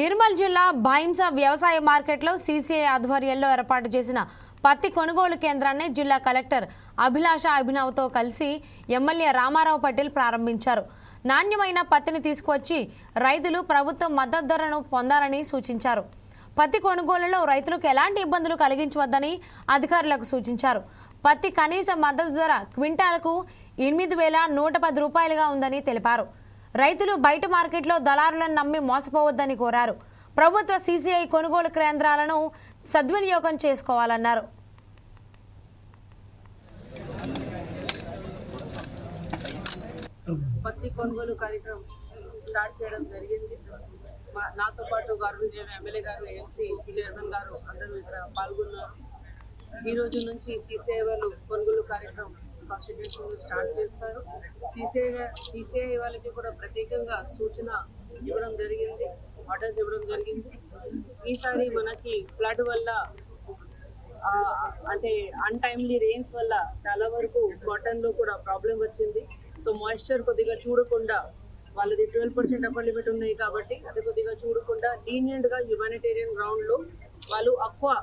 నిర్మల్ జిల్లా భైంస వ్యవసాయ మార్కెట్లో సీసీఐ ఆధ్వర్యంలో ఏర్పాటు చేసిన పత్తి కొనుగోలు కేంద్రాన్ని జిల్లా కలెక్టర్ అభిలాష అభినవ్తో కలిసి ఎమ్మెల్యే రామారావు పటేల్ ప్రారంభించారు. నాణ్యమైన పత్తిని తీసుకువచ్చి రైతులు ప్రభుత్వం మద్దతు ధరను పొందాలని సూచించారు. పత్తి కొనుగోలులో రైతులకు ఎలాంటి ఇబ్బందులు కలిగించవద్దని అధికారులకు సూచించారు. పత్తి కనీస మద్దతు ధర క్వింటాలకు ఎనిమిది వేల నూట పది రూపాయలుగా ఉందని తెలిపారు. రైతులు బయట మార్కెట్లో దళారులను నమ్మి మోసపోవద్దని కోరారు. ప్రభుత్వ సీసీఐ కొనుగోలు కేంద్రాలను సద్వినియోగం చేసుకోవాలన్నారు. పత్తి కొనుగోలు కార్యక్రమం స్టార్ట్ చేయడం జరిగింది. నాతో పాటు గౌరవ ఎమ్మెల్యే గారు ఎంసీ చైర్మన్ గారు అందరూ ఇక్కడ పాల్గొన్నారు. ఈ రోజు నుంచి సీసీఐలు కొనుగోలు కార్యక్రమం కాన్స్టిట్యూషన్ స్టార్ట్ చేస్తారు. సీసీఐ సిసిఐ వాళ్ళకి కూడా ప్రత్యేకంగా సూచన ఇవ్వడం జరిగింది. ఆర్డర్స్ ఇవ్వడం జరిగింది. ఈసారి మనకి ఫ్లడ్ వల్ల అంటే అన్టైమ్లీ రెయిన్స్ వల్ల చాలా వరకు కాటన్లో కూడా ప్రాబ్లం వచ్చింది. సో మాయిశ్చర్ కొద్దిగా చూడకుండా వాళ్ళది ట్వెల్వ్ పర్సెంట్ అప్పర్ లిమిట్ ఉన్నాయి కాబట్టి అది కొద్దిగా చూడకుండా లీనియంట్గా హ్యుమానిటేరియన్ గ్రౌండ్లో వాళ్ళు అక్వా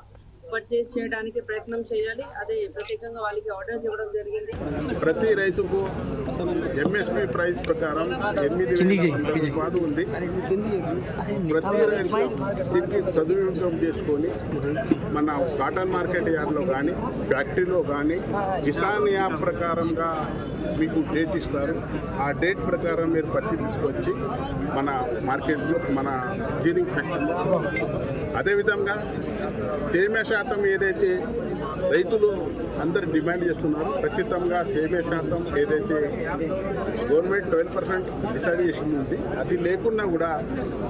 పర్చేస్ చేయడానికి ప్రయత్నం చేయాలి. అదే ప్రత్యేకంగా వాళ్ళకి ఆర్డర్స్ ఇవ్వడం జరిగింది. ప్రతి రైతుకు ఎంఎస్పి ప్రైస్ ప్రకారం ఎనిమిది రూపాయలు ఉంది. ప్రతి రైతు దీనికి సదువినియోగం చేసుకొని మన కాటన్ మార్కెట్ యార్డ్లో కానీ ఫ్యాక్టరీలో కానీ కిసాన్ యాప్ ప్రకారంగా మీకు డేట్ ఇస్తారు. ఆ డేట్ ప్రకారం మీరు పత్తి తీసుకొచ్చి మన మార్కెట్లో మన జీనింగ్ ఫ్యాక్టరీలో అదేవిధంగా తేమ శాతం ఏదైతే రైతులు అందరు డిమాండ్ చేస్తున్నారు ఖచ్చితంగా తేమ శాతం ఏదైతే గవర్నమెంట్ ట్వెల్వ్ పర్సెంట్ డిసైడ్ చేసింది ఉంది. అది లేకున్నా కూడా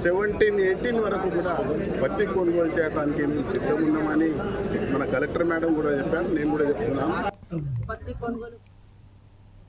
సెవెంటీన్ ఎయిటీన్ వరకు కూడా పత్తి కొనుగోలు చేయడానికి మేము సిద్ధం ఉన్నామని మన కలెక్టర్ మేడం కూడా చెప్పాను నేను కూడా చెప్తున్నాను. పత్తి కొనుగోలు